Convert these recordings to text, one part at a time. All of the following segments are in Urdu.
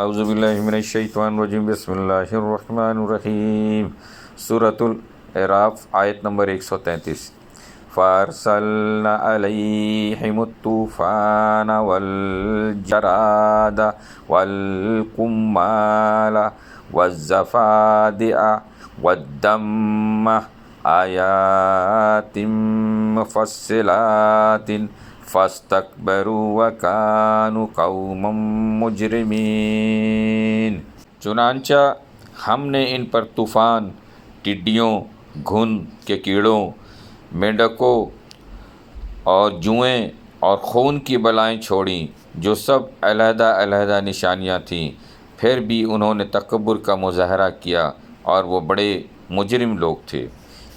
أعوذ باللہ من الشیطان الرجیم بسم اللہ الرحمن الرحیم سورة الإعراف آیت نمبر 133 فأرسلنا علیہم الطوفان والجراد والقمال والزفادع والدم آیات مفصلات فاستکبروا وکانوا قوما مجرمین۔ چنانچہ ہم نے ان پر طوفان، ٹڈیوں گھن کے کیڑوں، مینڈکوں اور جوئیں اور خون کی بلائیں چھوڑیں، جو سب علیحدہ علیحدہ نشانیاں تھیں۔ پھر بھی انہوں نے تکبر کا مظاہرہ کیا اور وہ بڑے مجرم لوگ تھے۔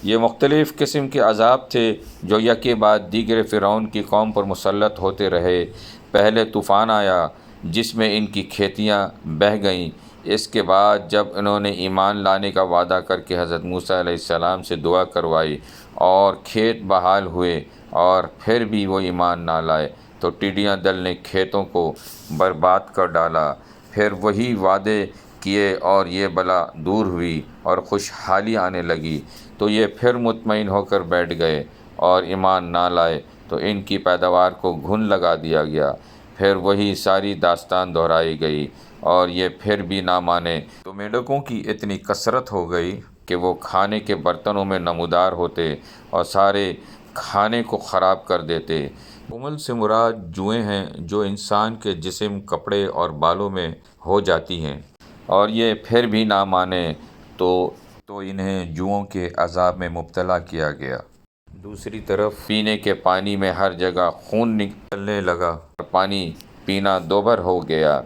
یہ مختلف قسم کے عذاب تھے جو یکے بعد دیگر فرعون کی قوم پر مسلط ہوتے رہے۔ پہلے طوفان آیا جس میں ان کی کھیتیاں بہہ گئیں۔ اس کے بعد جب انہوں نے ایمان لانے کا وعدہ کر کے حضرت موسیٰ علیہ السلام سے دعا کروائی اور کھیت بحال ہوئے اور پھر بھی وہ ایمان نہ لائے تو ٹڈیاں دل نے کھیتوں کو برباد کر ڈالا۔ پھر وہی وعدے کیے اور یہ بلا دور ہوئی اور خوشحالی آنے لگی۔ تو یہ پھر مطمئن ہو کر بیٹھ گئے اور ایمان نہ لائے، تو ان کی پیداوار کو گھن لگا دیا گیا۔ پھر وہی ساری داستان دہرائی گئی اور یہ پھر بھی نہ مانے۔ تو مینڈکوں کی اتنی کثرت ہو گئی کہ وہ کھانے کے برتنوں میں نمودار ہوتے اور سارے کھانے کو خراب کر دیتے۔ کمل سے مراد جوئیں ہیں جو انسان کے جسم، کپڑے اور بالوں میں ہو جاتی ہیں۔ اور یہ پھر بھی نہ مانے تو تو انہیں جوؤں کے عذاب میں مبتلا کیا گیا۔ دوسری طرف پینے کے پانی میں ہر جگہ خون نکلنے لگا اور پانی پینا دوبر ہو گیا۔